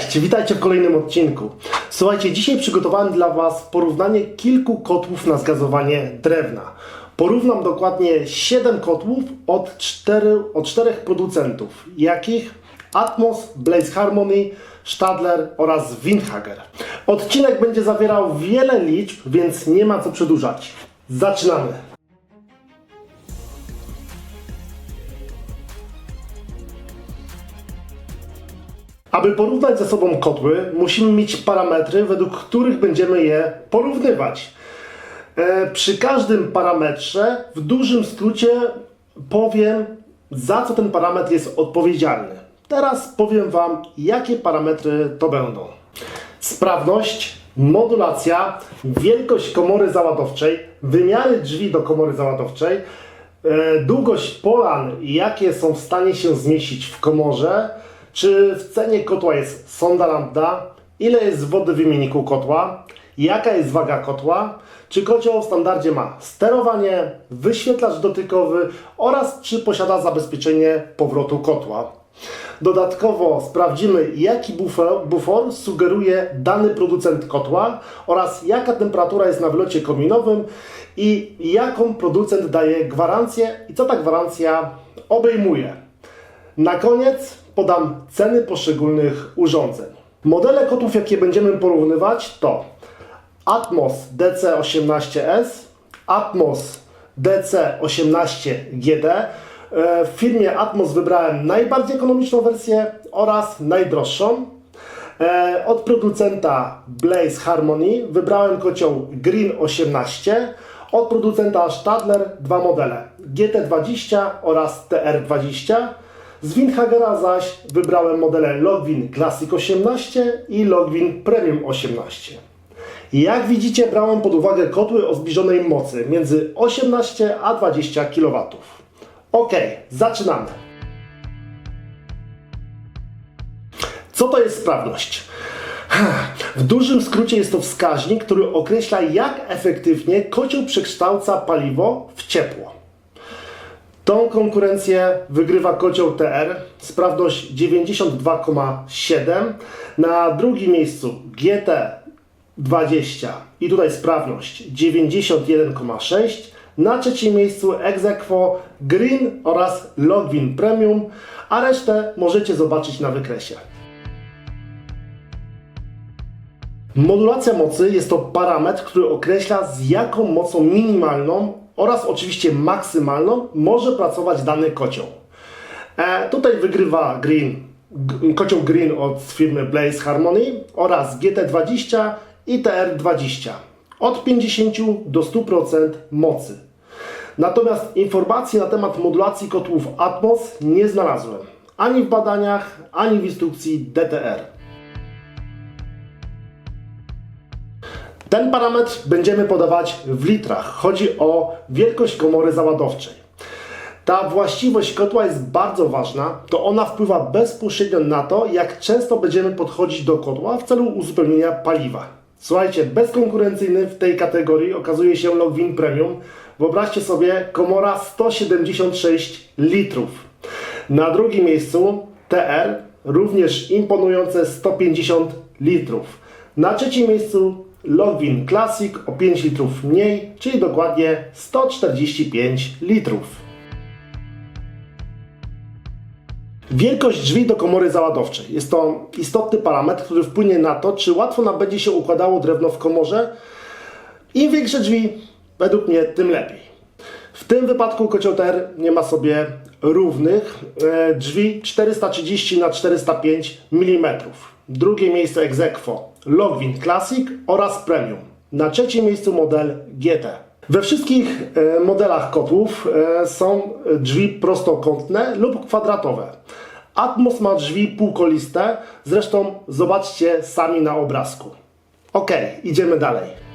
Cześć, witajcie w kolejnym odcinku. Słuchajcie, dzisiaj przygotowałem dla Was porównanie kilku kotłów na zgazowanie drewna. Porównam dokładnie 7 kotłów od, 4, od 4 producentów, jakich Atmos, Blaze Harmony, Stadler oraz Windhager. Odcinek będzie zawierał wiele liczb, więc nie ma co przedłużać. Zaczynamy! Aby porównać ze sobą kotły, musimy mieć parametry, według których będziemy je porównywać. E, przy każdym parametrze, w dużym skrócie, powiem, za co ten parametr jest odpowiedzialny. Teraz powiem Wam, jakie parametry to będą. Sprawność, modulacja, wielkość komory załadowczej, wymiary drzwi do komory załadowczej, e, długość polan, jakie są w stanie się zmieścić w komorze, czy w cenie kotła jest sonda lambda, ile jest wody w wymienniku kotła, jaka jest waga kotła, czy kocioł w standardzie ma sterowanie, wyświetlacz dotykowy oraz czy posiada zabezpieczenie powrotu kotła. Dodatkowo sprawdzimy, jaki bufor, sugeruje dany producent kotła oraz jaka temperatura jest na wylocie kominowym i jaką producent daje gwarancję i co ta gwarancja obejmuje. Na koniec podam ceny poszczególnych urządzeń. Modele kotłów, jakie będziemy porównywać to Atmos DC18S, Atmos DC18GD. E, W firmie Atmos wybrałem najbardziej ekonomiczną wersję oraz najdroższą. E, Od producenta Blaze Harmony wybrałem kocioł Green 18. Od producenta Stadler dwa modele GT20 oraz TR20. Z Windhagera zaś wybrałem modele Logwin Classic 18 i Logwin Premium 18. Jak widzicie, brałem pod uwagę kotły o zbliżonej mocy między 18 a 20 kW. Ok, zaczynamy. Co to jest sprawność? W dużym skrócie jest to wskaźnik, który określa, jak efektywnie kocioł przekształca paliwo w ciepło. Tą konkurencję wygrywa kocioł TR, sprawność 92,7. Na drugim miejscu GT20 i tutaj sprawność 91,6. Na trzecim miejscu Exequo Green oraz Logwin Premium, a resztę możecie zobaczyć na wykresie. Modulacja mocy jest to parametr, który określa z jaką mocą minimalną oraz oczywiście maksymalną może pracować dany kocioł. E, tutaj wygrywa Green, kocioł Green od firmy Blaze Harmony oraz GT20 i TR20 od 50 do 100% mocy. Natomiast informacji na temat modulacji kotłów Atmos nie znalazłem ani w badaniach, ani w instrukcji DTR. Ten parametr będziemy podawać w litrach. Chodzi o wielkość komory załadowczej. Ta właściwość kotła jest bardzo ważna, to ona wpływa bezpośrednio na to, jak często będziemy podchodzić do kotła w celu uzupełnienia paliwa. Słuchajcie, bezkonkurencyjny w tej kategorii okazuje się Logwin Premium. Wyobraźcie sobie, komora 176 litrów. Na drugim miejscu TR, również imponujące 150 litrów. Na trzecim miejscu Logwin Classic o 5 litrów mniej, czyli dokładnie 145 litrów. Wielkość drzwi do komory załadowczej. Jest to istotny parametr, który wpłynie na to, czy łatwo nam będzie się układało drewno w komorze. Im większe drzwi, według mnie, tym lepiej. W tym wypadku kocioł nie ma sobie równych. E, Drzwi 430 na 405 mm. Drugie miejsce Exequo Logwin Classic oraz Premium. Na trzecim miejscu model GT. We wszystkich e, modelach kotłów e, są drzwi prostokątne lub kwadratowe. Atmos ma drzwi półkoliste, zresztą zobaczcie sami na obrazku. Ok, idziemy dalej.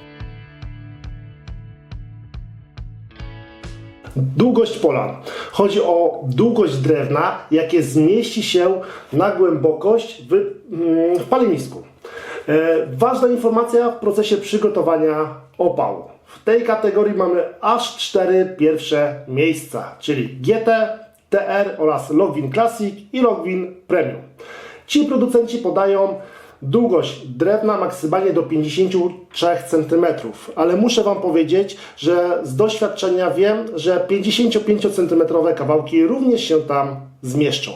Długość polan. Chodzi o długość drewna, jakie zmieści się na głębokość w, mm, w. E, ważna informacja w procesie przygotowania opału. W tej kategorii mamy aż cztery pierwsze miejsca, czyli GT, TR oraz Logwin Classic i Logwin Premium. Ci producenci podają długość drewna maksymalnie do 53 cm, ale muszę Wam powiedzieć, że z doświadczenia wiem, że 55 cm kawałki również się tam zmieszczą.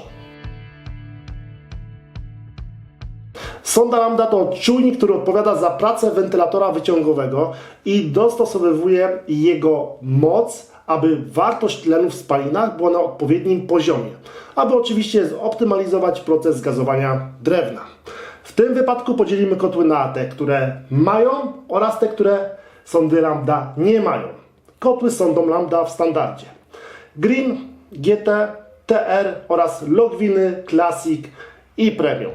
Sonda lambda to czujnik, który odpowiada za pracę wentylatora wyciągowego i dostosowywuje jego moc, aby wartość tlenu w spalinach była na odpowiednim poziomie, aby oczywiście zoptymalizować proces gazowania drewna. W tym wypadku podzielimy kotły na te, które mają oraz te, które sondy lambda nie mają. Kotły sondą lambda w standardzie. Green, GT, TR oraz Logwiny, Classic i Premium.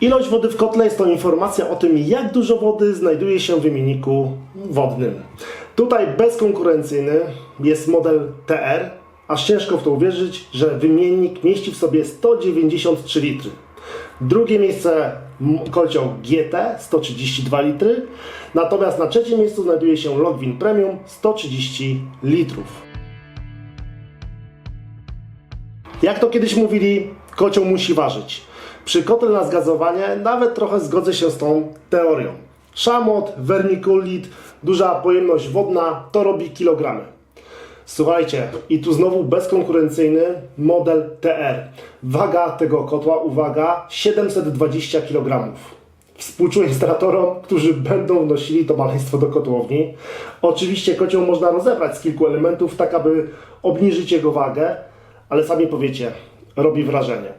Ilość wody w kotle jest to informacja o tym, jak dużo wody znajduje się w wymienniku wodnym. Tutaj bezkonkurencyjny jest model TR, aż ciężko w to uwierzyć, że wymiennik mieści w sobie 193 litry. Drugie miejsce kocioł GT 132 litry, natomiast na trzecim miejscu znajduje się Logwin Premium 130 litrów. Jak to kiedyś mówili, kocioł musi ważyć. Przy kotle na zgazowanie nawet trochę zgodzę się z tą teorią. Szamot, wermikulit, duża pojemność wodna to robi kilogramy. Słuchajcie, i tu znowu bezkonkurencyjny model TR. Waga tego kotła, uwaga, 720 kg. Współczuję instalatorom, którzy będą wnosili to maleństwo do kotłowni. Oczywiście kocioł można rozebrać z kilku elementów, tak aby obniżyć jego wagę, ale sami powiecie, robi wrażenie.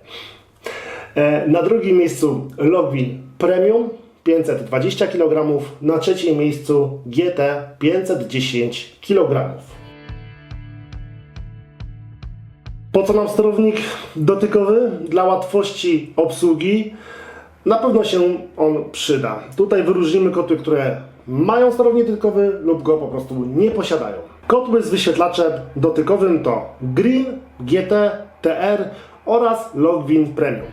E, Na drugim miejscu Logwin Premium 520 kg, na trzecim miejscu GT 510 kg. Po co nam sterownik dotykowy? Dla łatwości obsługi na pewno się on przyda. Tutaj wyróżnimy kotły, które mają sterownik dotykowy lub go po prostu nie posiadają. Kotły z wyświetlaczem dotykowym to Green, GT, TR oraz Logwin Premium.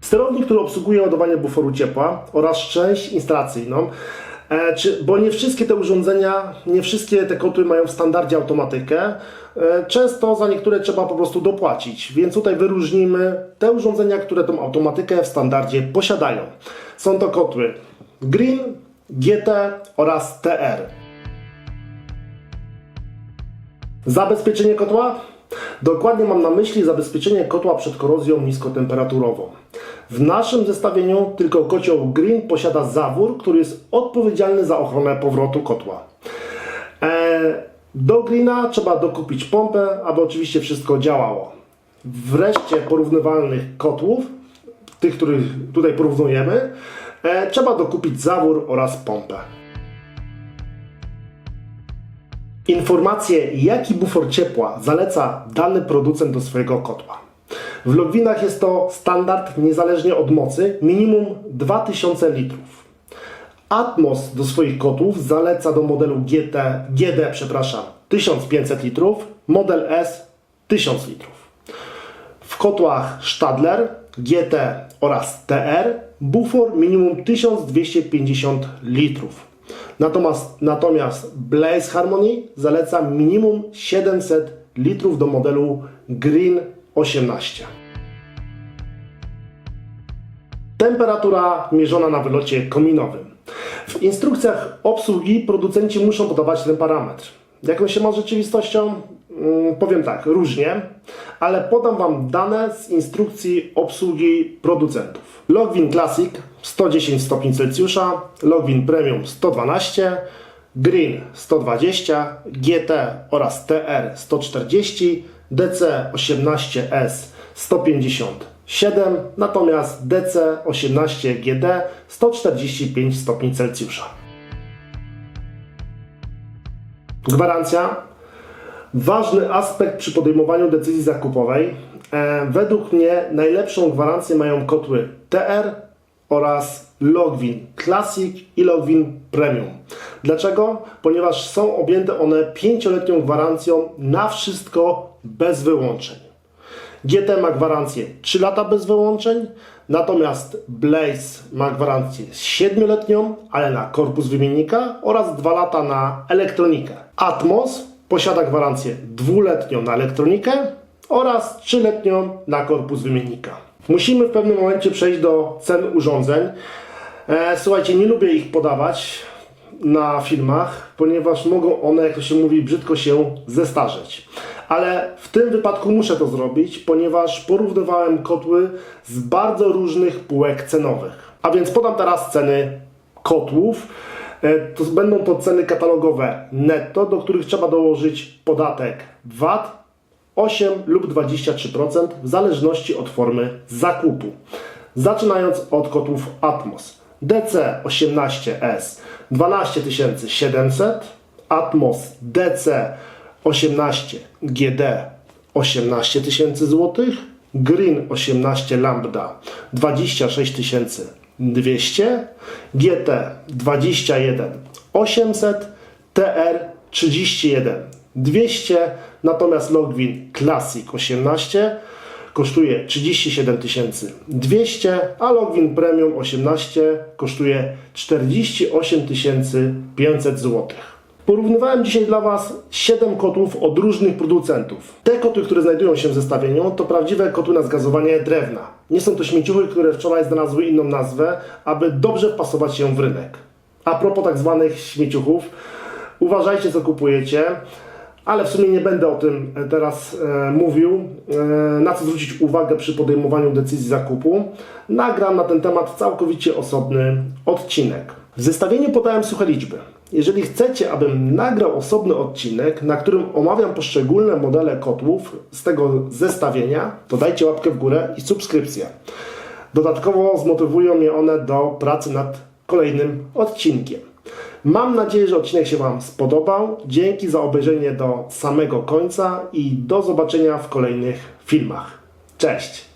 Sterownik, który obsługuje ładowanie buforu ciepła oraz część instalacyjną, czy, bo nie wszystkie te urządzenia, nie wszystkie te kotły mają w standardzie automatykę. E, często za niektóre trzeba po prostu dopłacić, więc tutaj wyróżnimy te urządzenia, które tą automatykę w standardzie posiadają. Są to kotły Green, GT oraz TR. Zabezpieczenie kotła? Dokładnie mam na myśli zabezpieczenie kotła przed korozją niskotemperaturową. W naszym zestawieniu tylko kocioł Green posiada zawór, który jest odpowiedzialny za ochronę powrotu kotła. E, do Greena trzeba dokupić pompę, aby oczywiście wszystko działało. Wreszcie porównywalnych kotłów, tych, których tutaj porównujemy, e, trzeba dokupić zawór oraz pompę. Informacje, jaki bufor ciepła zaleca dany producent do swojego kotła. W Logwinach jest to standard niezależnie od mocy, minimum 2000 litrów. Atmos do swoich kotłów zaleca do modelu GT, GD przepraszam, 1500 litrów, model S 1000 litrów. W kotłach Stadler, GT oraz TR bufor minimum 1250 litrów. Natomiast, natomiast Blaze Harmony zaleca minimum 700 litrów do modelu Green 18. Temperatura mierzona na wylocie kominowym. W instrukcjach obsługi producenci muszą podawać ten parametr. Jak on się ma z rzeczywistością? Mm, Powiem tak, różnie, ale podam Wam dane z instrukcji obsługi producentów. Logwin Classic 110 stopni Celsjusza, Logwin Premium 112, Green 120, GT oraz TR 140, DC18S 157, natomiast DC18GD 145 stopni Celsjusza. Gwarancja. Ważny aspekt przy podejmowaniu decyzji zakupowej. E, według mnie najlepszą gwarancję mają kotły TR oraz Logwin Classic i Logwin Premium. Dlaczego? Ponieważ są objęte one 5-letnią gwarancją na wszystko bez wyłączeń. GT ma gwarancję 3 lata bez wyłączeń, natomiast Blaze ma gwarancję 7-letnią, ale na korpus wymiennika oraz 2 lata na elektronikę. Atmos posiada gwarancję dwuletnią na elektronikę oraz trzyletnią na korpus wymiennika. Musimy w pewnym momencie przejść do cen urządzeń. E, słuchajcie, nie lubię ich podawać na filmach, ponieważ mogą one, jak to się mówi, brzydko się zestarzeć. Ale w tym wypadku muszę to zrobić, ponieważ porównywałem kotły z bardzo różnych półek cenowych. A więc podam teraz ceny kotłów. E, To będą to ceny katalogowe netto, do których trzeba dołożyć podatek VAT 8 lub 23% w zależności od formy zakupu. Zaczynając od kotłów Atmos. DC18S 12700, Atmos DC18 GD 18 tysięcy złotych, Green 18 Lambda 26 200, GT 21 800, TR 31 200, natomiast Logwin Classic 18 kosztuje 37 200, a Logwin Premium 18 kosztuje 48 500 zł. Porównywałem dzisiaj dla Was 7 kotłów od różnych producentów. Te kotły, które znajdują się w zestawieniu, to prawdziwe kotły na zgazowanie drewna. Nie są to śmieciuchy, które wczoraj znalazły inną nazwę, aby dobrze wpasować się w rynek. A propos tak zwanych śmieciuchów, uważajcie co kupujecie, ale w sumie nie będę o tym teraz e, mówił, e, na co zwrócić uwagę przy podejmowaniu decyzji zakupu. Nagram na ten temat całkowicie osobny odcinek. W zestawieniu podałem suche liczby. Jeżeli chcecie, abym nagrał osobny odcinek, na którym omawiam poszczególne modele kotłów z tego zestawienia, to dajcie łapkę w górę i subskrypcję. Dodatkowo zmotywują mnie one do pracy nad kolejnym odcinkiem. Mam nadzieję, że odcinek się Wam spodobał. Dzięki za obejrzenie do samego końca i do zobaczenia w kolejnych filmach. Cześć!